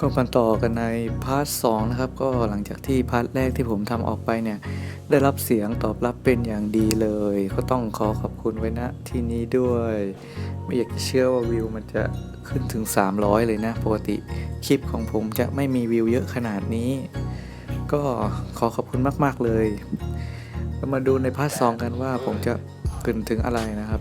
ก็มาต่อกันในพาร์ทสองนะครับ ก็หลังจากที่พาร์ทแรกที่ผมทำออกไปเนี่ย ได้รับเสียงตอบรับเป็นอย่างดีเลย ก็ต้องขอขอบคุณไว้ณที่นี้ด้วย ไม่อยากจะเชื่อว่าวิวมันจะขึ้นถึง 300 เลยนะ ปกติคลิปของผมจะไม่มีวิวเยอะขนาดนี้ ก็ขอขอบคุณมาก ๆ เลย มาดูในพาร์ทสองกันว่าผมจะเกรินถึงอะไรนะครับ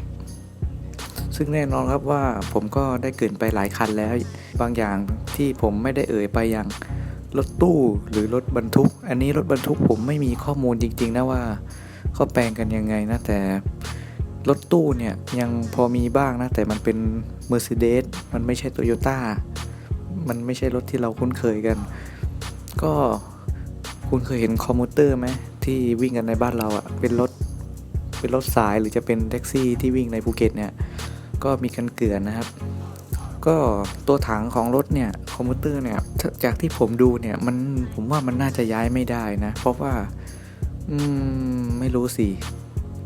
ซึ่งแน่นอนครับว่าผมก็ได้เกินไปหลายคันแล้ว บางอย่างที่ผมไม่ได้เอ่ยไปอย่างรถตู้หรือรถบรรทุก อันนี้รถบรรทุกผมไม่มีข้อมูลจริง ๆ นะว่าเขาแปลงกันยังไงนะแต่รถตู้เนี่ยยังพอมีบ้างนะ แต่มันเป็น Mercedes มันไม่ใช่ Toyota มันไม่ใช่รถที่เราคุ้นเคยกัน ก็คุณเคยเห็นคอมมูเตอร์ไหมที่วิ่งกันในบ้านเราอะ่ะเป็นรถเป็นรถสายหรือจะเป็นแท็กซี่ที่วิ่งในภูเก็ตเนี่ย ก็มีกันเกลือนนะครับ ก็ตัวถังของรถเนี่ยคอมพิวเตอร์เนี่ยจากที่ผมดูเนี่ยมันผมว่ามันน่าจะย้ายไม่ได้นะ เพราะว่าอืมไม่รู้สิ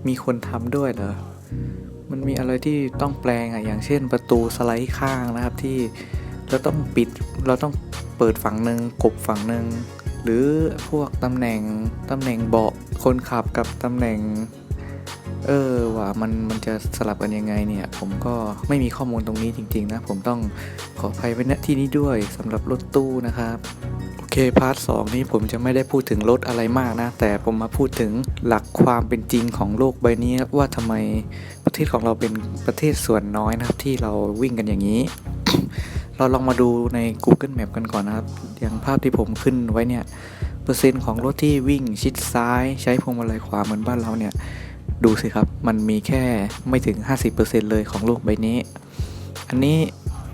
มีคนทำด้วยเหรอมันมีอะไรที่ต้องแปลงอะอย่างเช่นประตูสไลด์ข้างนะครับที่เราต้องปิดเราต้องเปิดฝั่งหนึ่งกบฝั่งหนึ่งหรือพวกตำแหน่งตำแหน่งเบาะคนขับกับตำแหน่ง เออว่ามันมันจะสลับกันยังไงเนี่ย ผมก็ไม่มีข้อมูลตรงนี้จริง ๆ นะ ผมต้องขออภัยไว้ณที่นี้ด้วยสำหรับรถตู้นะครับโอเคพาร์ทสนี้ผมจะไม่ได้พูดถึงรถอะไรมากนะ แต่ผมมาพูดถึงหลักความเป็นจริงของโลกใบนี้ว่าทำไมประเทศของเราเป็นประเทศส่วนน้อยนะครับที่เราวิ่งกันอย่างนี้ เราลองมาดูใน Google Map กันก่อนนะครับ อย่างภาพที่ผมขึ้นไว้เนี่ย เปอร์เซ็นต์ของรถที่วิ่งชิดซ้าย ใช้พวงมาลัยขวาเหมือนบ้านเราเนี่ย ดูสิครับ มันมีแค่ไม่ถึง 50%เลยของโลกใบนี้ อันนี้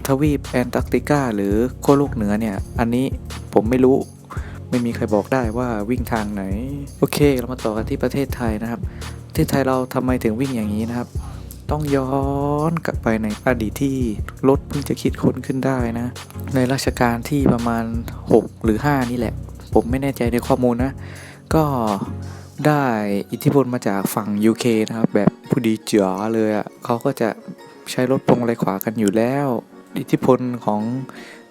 ทวีปแอนตาร์กติกาหรือขั้วโลกเหนือเนี่ย อันนี้ผมไม่รู้ ไม่มีใครบอกได้ว่าวิ่งทางไหน โอเค เรามาต่อกันที่ประเทศไทยนะครับ ประเทศไทยเราทำไมถึงวิ่งอย่างนี้นะครับ ต้องย้อนกลับไปในอดีตที่รถเพิ่งจะคิดค้นขึ้นได้นะ ในรัชกาลที่ประมาณ 6 หรือ 5 นี่แหละ ผมไม่แน่ใจในข้อมูลนะ ก็ ได้อิทธิพลมาจากฝั่ง UK นะครับ แบบผู้ดีเจ๋าเลยอะ่ะเขาก็จะใช้รถพวงมาลัยขวากันอยู่แล้ว อิทธิพลของ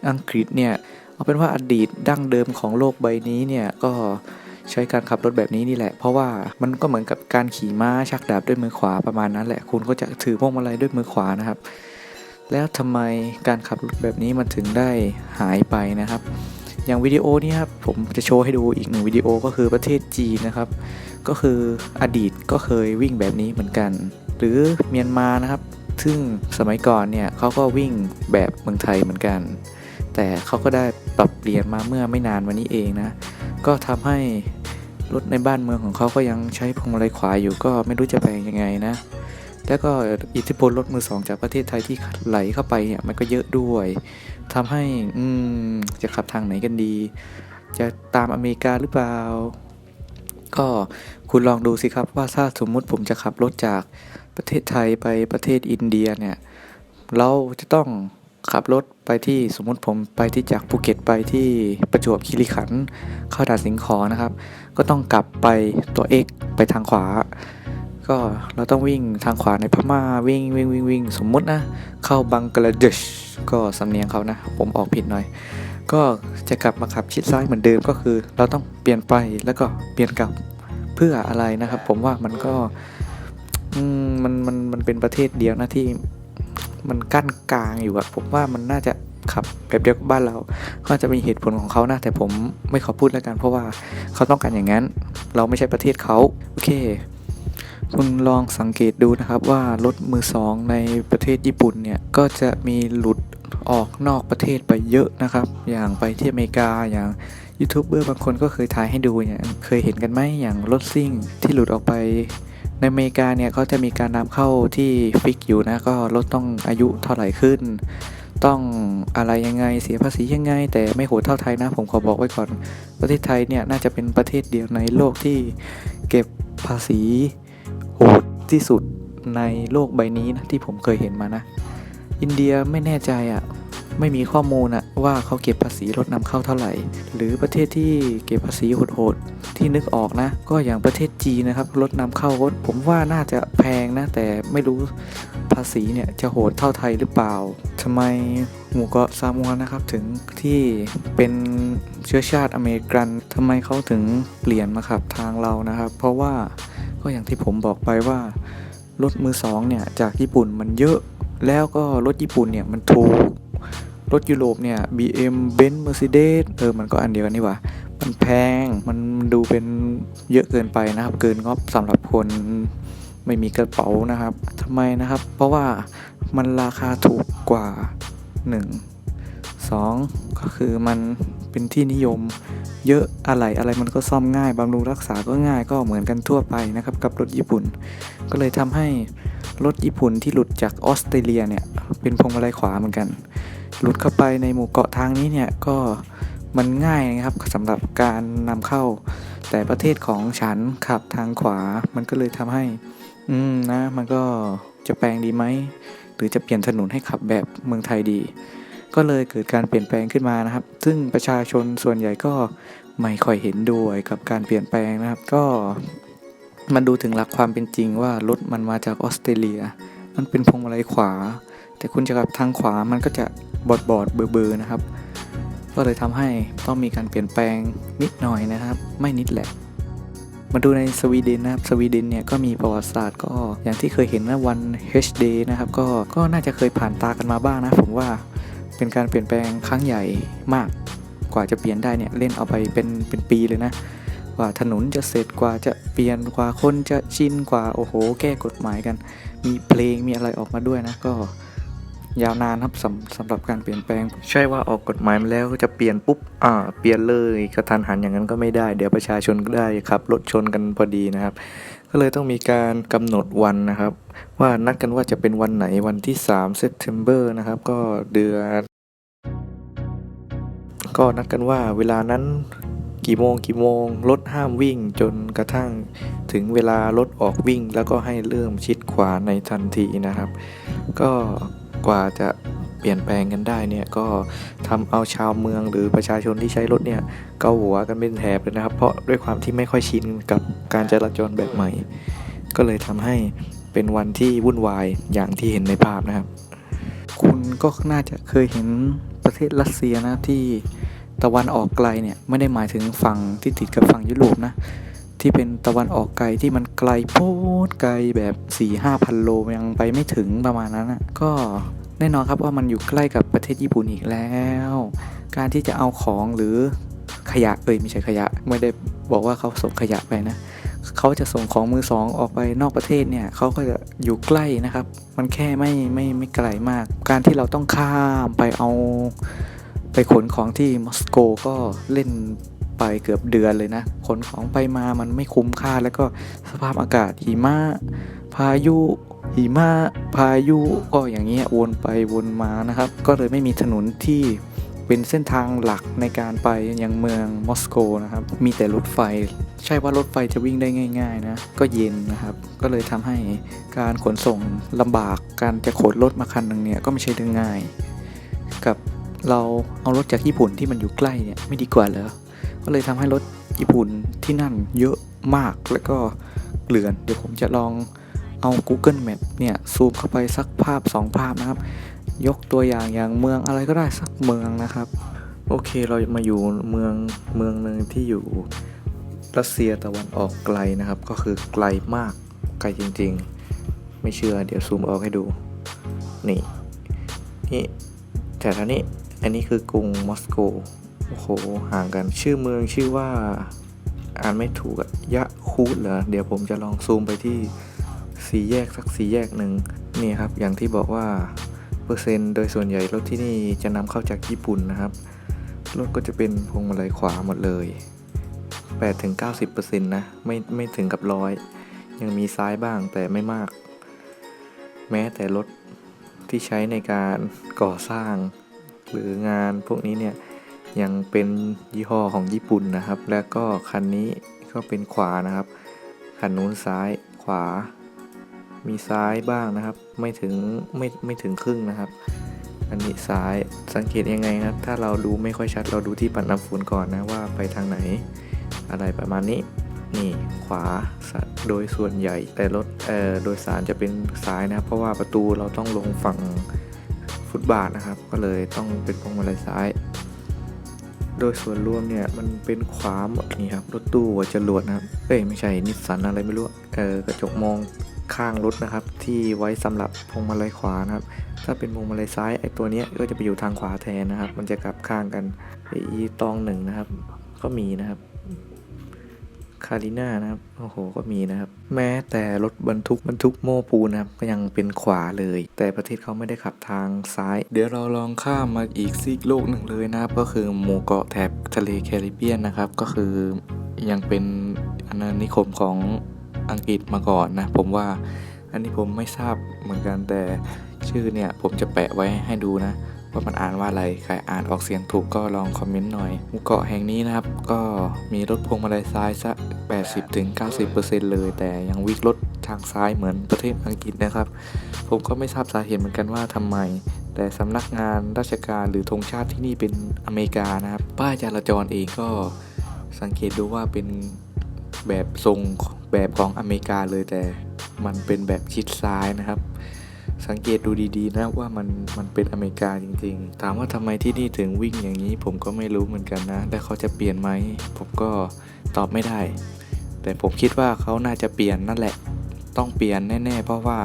อังกฤษเนี่ย เอาเป็นว่าอดีตดั้งเดิมของโลกใบนี้เนี่ย ก็ใช้การขับรถแบบนี้นี่แหละ เพราะว่ามันก็เหมือนกับการขี่ม้าชักดาบด้วยมือขวาประมาณนั้นแหละ คุณก็จะถือพวงมาลัยด้วยมือขวานะครับ แล้วทำไมการขับรถแบบนี้มันถึงได้หายไปนะครับ อย่างวิดีโอนี้ครับผมจะโชว์ให้ดูอีกหนึ่งวิดีโอก็คือประเทศจีนนะครับ ก็คืออดีตก็เคยวิ่งแบบนี้เหมือนกัน หรือเมียนมานะครับ ซึ่งสมัยก่อนเนี่ยเขาก็วิ่งแบบเมืองไทยเหมือนกัน แต่เขาก็ได้ปรับเปลี่ยนมาเมื่อไม่นานวันนี้เองนะ ก็ทำให้รถในบ้านเมืองของเขาก็ยังใช้พวงมาลัยขวาอยู่ก็ไม่รู้จะแปลงยังไงนะ แล้วก็อิทธิพลรถมือสองจากประเทศไทยที่ไหลเข้าไปเนี่ยมันก็เยอะด้วยทำให้อืมจะขับทางไหนกันดี จะตามอเมริกาหรือเปล่า ก็คุณลองดูสิครับว่าถ้าสมมุติผมจะขับรถจากประเทศไทยไปประเทศอินเดียเนี่ยเราจะต้องขับรถไปที่สมมุติผมไปที่จากภูเก็ตไปที่ประจวบคีรีขันธ์เข้าด่านสิงขอนะครับ ก็ต้องกลับไปตัวเอกไปทางขวา ก็เราต้องวิ่งทางขวาในพม่าวิ่งวิ่งวิ่งวิ่งสมมุตินะ เข้าบังกลาเดชก็สำเนียงเขานะ ผมออกผิดหน่อย ก็จะกลับมาขับชิดซ้ายเหมือนเดิมก็คือ เราต้องเปลี่ยนไปแล้วก็เปลี่ยนกลับเพื่ออะไรนะครับ ผมว่ามันก็มันมันมันเป็นประเทศเดียวนะที่มันกั้นกลางอยู่อะผมว่ามันน่าจะขับแบบเดียวกับบ้านเราเขาจะมีเหตุผลของเขานะ แต่ผมไม่ขอพูดแล้วกันเพราะว่าเขาต้องการอย่างนั้น เราไม่ใช่ประเทศเขาโอเค คุณลองสังเกตดูนะครับว่ารถมือสองในประเทศญี่ปุ่นเนี่ย ก็จะมีหลุดออกนอกประเทศไปเยอะนะครับ อย่างไปที่อเมริกาอย่างยูทูบเบอร์บางคนก็เคยถ่ายให้ดูเนี่ยเคยเห็นกันไหมอย่างรถซิ่งที่หลุดออกไปในอเมริกาเนี่ยเขาจะมีการนำเข้าที่ฟิกอยู่นะก็รถต้องอายุเท่าไหร่ขึ้น ต้องอะไรยังไงเสียภาษียังไง แต่ไม่โหดเท่าไทยนะ ผมขอบอกไว้ก่อน ประเทศไทยเนี่ยน่าจะเป็นประเทศเดียวในโลกที่เก็บภาษี ที่สุดในโลกใบนี้นะที่ผมเคยเห็นมานะ อินเดียไม่แน่ใจอะ่ะไม่มีข้อมูลอะว่าเขาเก็บภาษีรถนำเข้าเท่าไหร่ หรือประเทศที่เก็บภาษีโหดๆที่นึกออกนะ ก็อย่างประเทศจีนนะครับรถนำเข้ารถผมว่าน่าจะแพงนะ แต่ไม่รู้ภาษีเนี่ยจะโหดเท่าไทยหรือเปล่าทำไมหมู่เกาะซามัวนะครับถึงที่เป็นเชื้อชาติอเมริกันทำไมเขาถึงเปลี่ยนมาขับทางเรานะครับ เพราะว่า ก็อย่างที่ผมบอกไปว่ารถมือสองเนี่ยจากญี่ปุ่นมันเยอะ แล้วก็รถญี่ปุ่นเนี่ยมันถูก รถยุโรปเนี่ย BM Benz Mercedes เออมันก็อันเดียวกันนี่หว่า มันแพง มันดูเป็นเยอะเกินไปนะครับ เกินงบสำหรับคนไม่มีกระเป๋านะครับทำไมนะครับ เพราะว่ามันราคาถูกกว่า 1 2 ก็คือมันเป็นที่นิยม เยอะอะไรอะไรมันก็ซ่อมง่ายบำรุงรักษาก็ง่ายก็เหมือนกันทั่วไปนะครับกับรถญี่ปุ่น ก็เลยทำให้รถญี่ปุ่นที่หลุดจากออสเตรเลียเนี่ยเป็นพวงมาลัยขวาเหมือนกัน หลุดเข้าไปในหมู่เกาะทางนี้เนี่ยก็มันง่ายนะครับสำหรับการนำเข้า แต่ประเทศของฉันขับทางขวา มันก็เลยทำให้ อืมนะ มันก็จะแปลงดีไหมหรือจะเปลี่ยนถนนให้ขับแบบเมืองไทยดี ก็เลยเกิดการเปลี่ยนแปลงขึ้นมานะครับ ซึ่งประชาชนส่วนใหญ่ก็ไม่ค่อยเห็นด้วยกับการเปลี่ยนแปลงนะครับ ก็มันดูถึงหลักความเป็นจริงว่ารถมันมาจากออสเตรเลีย มันเป็นพวงมาลัยขวา แต่คุณจะขับทางขวามันก็จะบอดบอดเบอร์เบอร์นะครับ ก็เลยทำให้ต้องมีการเปลี่ยนแปลงนิดหน่อยนะครับ ไม่นิดแหละ มาดูในสวีเดนนะครับ สวีเดนเนี่ยก็มีประวัติศาสตร์ก็อย่างที่เคยเห็นนะวัน HD นะครับ ก็ก็น่าจะเคยผ่านตากันมาบ้างนะผมว่า เป็นการเปลี่ยนแปลงครั้งใหญ่มาก กว่าจะเปลี่ยนได้เนี่ยเล่นเอาไปเป็นเป็นปีเลยนะกว่าถนนจะเสร็จกว่าจะเปลี่ยนกว่าคนจะชินกว่าโอ้โห แก้กฎหมายกัน มีเพลงมีอะไรออกมาด้วยนะก็ยาวนานครับสำสำหรับการเปลี่ยนแปลง ใช่ว่าออกกฎหมายมาแล้วจะเปลี่ยนปุ๊บอ่าเปลี่ยนเลยกระทันหันอย่างนั้นก็ไม่ได้ เดี๋ยวประชาชนก็ได้ครับรถชนกันพอดีนะครับ ก็เลยต้องมีการกำหนดวันนะครับ ว่านัดกันว่าจะเป็นวันไหนวันที่3 September นะครับ ก็เดือน ก็นัดกันว่าเวลานั้นกี่โมงกี่โมงรถห้ามวิ่งจนกระทั่งถึงเวลารถออกวิ่งแล้วก็ให้เริ่มชิดขวาในทันทีนะครับ ก็กว่าจะ เปลี่ยนแปลงกันได้เนี่ยก็ทำเอาชาวเมืองหรือประชาชนที่ใช้รถเนี่ยเกาหัวกันเป็นแถบเลยนะครับ เพราะด้วยความที่ไม่ค่อยชินกับการจราจรแบบใหม่ ก็เลยทำให้เป็นวันที่วุ่นวายอย่างที่เห็นในภาพนะครับ คุณก็น่าจะเคยเห็นประเทศรัสเซียนะที่ตะวันออกไกลเนี่ยไม่ได้หมายถึงฝั่งที่ติดกับฝั่งยุโรปนะที่เป็นตะวันออกไกลที่มันไกลโพ้นไกลแบบ4ี่ห้าพันโลยังไปไม่ถึงประมาณนั้นนะก็ แน่นอนครับว่ามันอยู่ใกล้กับประเทศญี่ปุ่นอีกแล้ว การที่จะเอาของหรือขยะเอ้ยไม่ใช่ขยะ ไม่ได้บอกว่าเขาส่งขยะไปนะเขาจะส่งของมือสองออกไปนอกประเทศเนี่ยเขาก็จะอยู่ใกล้นะครับ มันแค่ไม่ไม่ไม่ไกลมาก การที่เราต้องข้ามไปเอาไปขนของที่มอสโกก็เล่นไปเกือบเดือนเลยนะ ขนของไปมามันไม่คุ้มค่าแล้วก็สภาพอากาศหิมะพายุ หิมะพายุก็อย่างเงี้ยวนไปวนมานะครับ ก็เลยไม่มีถนนที่เป็นเส้นทางหลักในการไปยังเมืองมอสโกนะครับ มีแต่รถไฟ ใช่ว่ารถไฟจะวิ่งได้ง่าย ๆ นะ ก็เย็นนะครับ ก็เลยทำให้การขนส่งลำบาก การจะขนรถมาคันหนึ่งเนี่ยก็ไม่ใช่เรื่องง่าย กับเราเอารถจากญี่ปุ่นที่มันอยู่ใกล้เนี่ยไม่ดีกว่าเหรอ ก็เลยทำให้รถญี่ปุ่นที่นั่นเยอะมากแล้วก็เกลื่อน เดี๋ยวผมจะลอง เอา Google Map เนี่ยซูมเข้าไปสักภาพ 2 ภาพนะครับ ยกตัวอย่างอย่างเมืองอะไรก็ได้สักเมืองนะครับ โอเคเรามาอยู่เมืองเมืองหนึ่งที่อยู่รัสเซียตะวันออกไกลนะครับ ก็คือไกลมากไกลจริง ๆ ไม่เชื่อเดี๋ยวซูมออกให้ดู นี่นี่แต่ท่านี้อันนี้คือกรุงมอสโกโอ้โหห่างกันชื่อเมืองชื่อว่าอ่านไม่ถูกอะยะคูดเหรอเดี๋ยวผมจะลองซูมไปที่ สี่แยกสักสี่แยกหนึ่งนี่ครับอย่างที่บอกว่าเปอร์เซ็นต์โดยส่วนใหญ่รถที่นี่จะนำเข้าจากญี่ปุ่นนะครับรถก็จะเป็นพวงมาลัยขวาหมดเลย8-90%นะไม่ไม่ถึงกับร้อยยังมีซ้ายบ้างแต่ไม่มาก แม้แต่รถที่ใช้ในการก่อสร้าง หรืองานพวกนี้เนี่ยยังเป็นยี่ห้อของญี่ปุ่นนะครับ แล้วก็คันนี้ก็เป็นขวานะครับ คันนู้นซ้ายขวา มีซ้ายบ้างนะครับ ไม่ถึงไม่ไม่ถึงครึ่งนะครับ อันนี้ซ้ายสังเกตยังไงนะถ้าเราดูไม่ค่อยชัดเราดูที่ปัดน้ำฝนก่อนนะว่าไปทางไหน อะไรประมาณนี้นี่ขวาโดยส่วนใหญ่แต่รถเอ่อโดยสารจะเป็นซ้ายนะครับ เพราะว่าประตูเราต้องลงฝั่งฟุตบาทนะครับ ก็เลยต้องเป็นพวงมาลัยซ้าย โดยส่วนรวมเนี่ยมันเป็นขวาหมดนี่ครับรถตู้หัวจรวดนะครับเอ้ยไม่ใช่นิสสันอะไรไม่รู้เออกระจกมอง ข้างรถนะครับ ที่ไว้สำหรับพวงมาลัยขวานะครับ ถ้าเป็นพวงมาลัยซ้ายไอ้ตัวนี้ก็จะไปอยู่ทางขวาแทนนะครับ มันจะกลับข้างกันไออีตองหนึ่งนะครับ ก็มีนะครับคาริน่านะครับโอ้โหก็มีนะครับ แม้แต่รถบรรทุกบรรทุกโม้ปูนนะครับ ก็ยังเป็นขวาเลย แต่ประเทศเขาไม่ได้ขับทางซ้าย เดี๋ยวเราลองข้ามมาอีกซีกโลกหนึ่งเลยนะครับ ก็คือหมู่เกาะแถบทะเลแคริบเบียนนะครับ ก็คือยังเป็นอาณานิคมของ อังกฤษมาก่อนนะผมว่าอันนี้ผมไม่ทราบเหมือนกันแต่ชื่อเนี่ยผมจะแปะไว้ให้ดูนะ ว่ามันอ่านว่าอะไรใครอ่านออกเสียงถูกก็ลองคอมเมนต์หน่อย หมู่เกาะแห่งนี้นะครับ ก็มีรถพวงมาลัยซ้ายสัก80-90%เลย แต่ยังวิ่งรถทางซ้ายเหมือนประเทศอังกฤษนะครับ ผมก็ไม่ทราบสาเหตุเหมือนกันว่าทำไม แต่สำนักงานราชการหรือธงชาติที่นี่เป็นอเมริกานะครับ ป้ายจราจรเองก็สังเกตดูว่าเป็นแบบทรง แบบของอเมริกาเลยแต่มันเป็นแบบชิดซ้ายนะครับ สังเกตดูดีๆนะว่ามันมันเป็นอเมริกาจริง ๆ ถามว่าทำไมที่นี่ถึงวิ่งอย่างนี้ ผมก็ไม่รู้เหมือนกันนะแต่เขาจะเปลี่ยนไหมผมก็ตอบไม่ได้ แต่ผมคิดว่าเขาน่าจะเปลี่ยนนั่นแหละ ต้องเปลี่ยนแน่ๆ เพราะว่า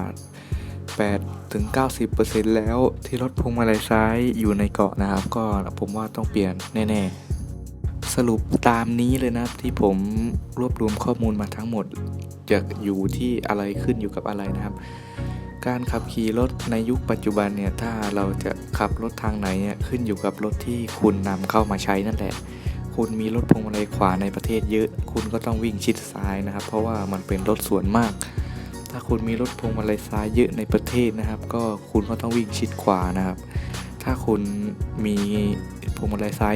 8 ถึง 90%แล้วที่รถพวงมาลัยซ้ายอยู่ในเกาะนะครับ ก็ผมว่าต้องเปลี่ยนแน่ ๆ สรุปตามนี้เลยนะครับที่ผมรวบรวมข้อมูลมาทั้งหมด จะอยู่ที่อะไรขึ้นอยู่กับอะไรนะครับ การขับขี่รถในยุคปัจจุบันเนี่ยถ้าเราจะขับรถทางไหนเนี่ยขึ้นอยู่กับรถที่คุณนำเข้ามาใช้นั่นแหละ คุณมีรถพวงมาลัยขวาในประเทศเยอะ คุณก็ต้องวิ่งชิดซ้ายนะครับ เพราะว่ามันเป็นรถส่วนมาก ถ้าคุณมีรถพวงมาลัยซ้ายเยอะในประเทศนะครับ ก็คุณก็ต้องวิ่งชิดขวานะครับ ถ้าคุณมี พวงมาลัยซ้าย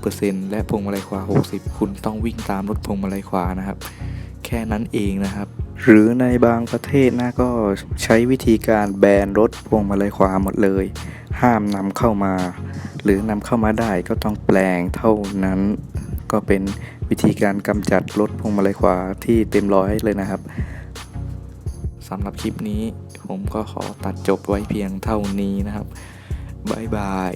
40%และพวงมาลัยขวา 60 คุณต้องวิ่งตามรถพวงมาลัยขวานะครับ แค่นั้นเองนะครับ หรือในบางประเทศนะก็ใช้วิธีการแบนรถพวงมาลัยขวาหมดเลย ห้ามนำเข้ามา หรือนำเข้ามาได้ก็ต้องแปลงเท่านั้น ก็เป็นวิธีการกำจัดรถพวงมาลัยขวาที่เต็มร้อยเลยนะครับสำหรับคลิปนี้ผมก็ขอตัดจบไว้เพียงเท่านี้นะครับบ๊ายบาย